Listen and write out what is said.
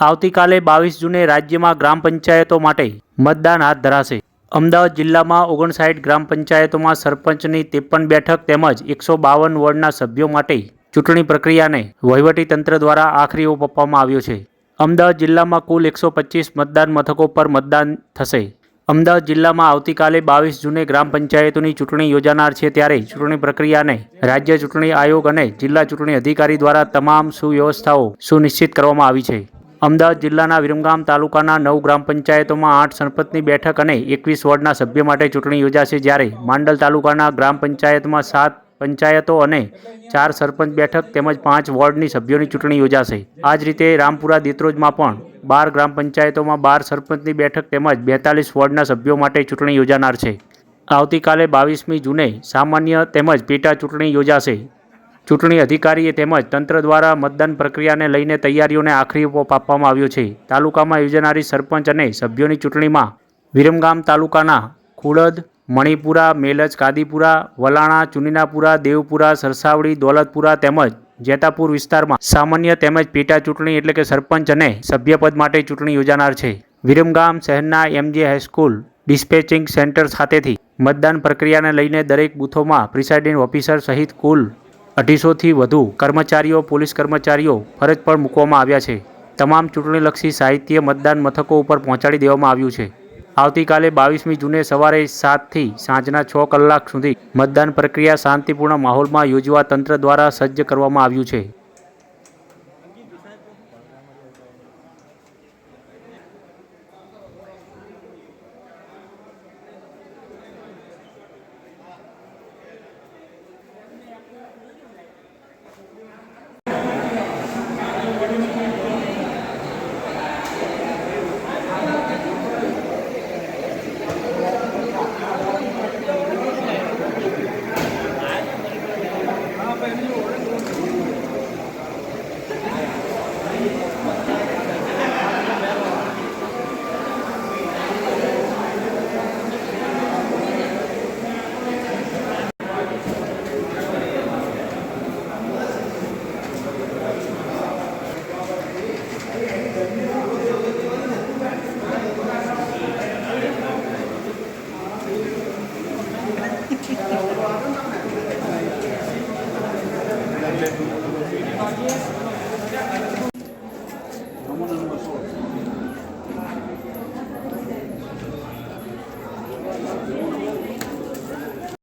આવતીકાલે બાવીસ જૂને રાજ્યમાં ગ્રામ પંચાયતો માટે મતદાન હાથ ધરાશે. અમદાવાદ જિલ્લામાં ઓગણસાઠ ગ્રામ પંચાયતોમાં સરપંચની ત્રેપન બેઠક તેમજ એકસો બાવન વોર્ડના સભ્યો માટે ચૂંટણી પ્રક્રિયાને વહીવટીતંત્ર દ્વારા આખરી ઓપ આપવામાં આવ્યો છે. અમદાવાદ જિલ્લામાં કુલ એકસો પચીસ મતદાન મથકો પર મતદાન થશે. અમદાવાદ જિલ્લામાં આવતીકાલે બાવીસ જૂને ગ્રામ પંચાયતોની ચૂંટણી યોજાનાર છે ત્યારે ચૂંટણી પ્રક્રિયાને રાજ્ય ચૂંટણી આયોગ અને જિલ્લા ચૂંટણી અધિકારી દ્વારા તમામ સુવ્યવસ્થાઓ સુનિશ્ચિત કરવામાં આવી છે. અમદાવાદ જિલ્લાના વિરમગામ તાલુકાના નવ ગ્રામ પંચાયતોમાં આઠ સરપંચની બેઠક અને એકવીસ વોર્ડના સભ્ય માટે ચૂંટણી યોજાશે જ્યારે માંડલ તાલુકાના ગ્રામ પંચાયતમાં સાત પંચાયતો અને ચાર સરપંચ બેઠક તેમજ પાંચ વોર્ડની સભ્યોની ચૂંટણી યોજાશે. આ જ રીતે રામપુરા દિત્રોજમાં પણ બાર ગ્રામ પંચાયતોમાં બાર સરપંચની બેઠક તેમજ બેતાલીસ વોર્ડના સભ્યો માટે ચૂંટણી યોજાનાર છે. આવતીકાલે બાવીસમી જૂને સામાન્ય તેમજ પેટા ચૂંટણી યોજાશે. ચૂંટણી અધિકારીએ તેમજ તંત્ર દ્વારા મતદાન પ્રક્રિયાને લઈને તૈયારીઓને આખરી ઓપ આપવામાં આવ્યો છે. તાલુકામાં યોજાનારી સરપંચ અને સભ્યોની ચૂંટણીમાં વિરમગામ તાલુકાના ખુડદ મણિપુરા, મેલજ, કાદીપુરા, વલાણા ચુનીનાપુરા દેવપુરા, સરસાવડી, દોલતપુરા તેમજ જેતાપુર વિસ્તારમાં સામાન્ય તેમજ પેટા ચૂંટણી એટલે કે સરપંચ અને સભ્યપદ માટે ચૂંટણી યોજાનાર છે. વિરમગામ શહેરના એમજે હાઈસ્કૂલ ડિસ્પેચિંગ સેન્ટર ખાતેથી મતદાન પ્રક્રિયાને લઈને દરેક બૂથોમાં પ્રિસાઇડિંગ ઓફિસર સહિત કુલ અઢીસોથી વધુ કર્મચારીઓ, પોલીસ કર્મચારીઓ ફરજ પર મૂકવામાં આવ્યા છે. તમામ ચૂંટણીલક્ષી સાહિત્ય મતદાન મથકો ઉપર પહોંચાડી દેવામાં આવ્યું છે. આવતીકાલે બાવીસમી જૂને સવારે સાતથી સાંજના છ કલાક સુધી મતદાન પ્રક્રિયા શાંતિપૂર્ણ માહોલમાં યોજવા તંત્ર દ્વારા સજ્જ કરવામાં આવ્યું છે.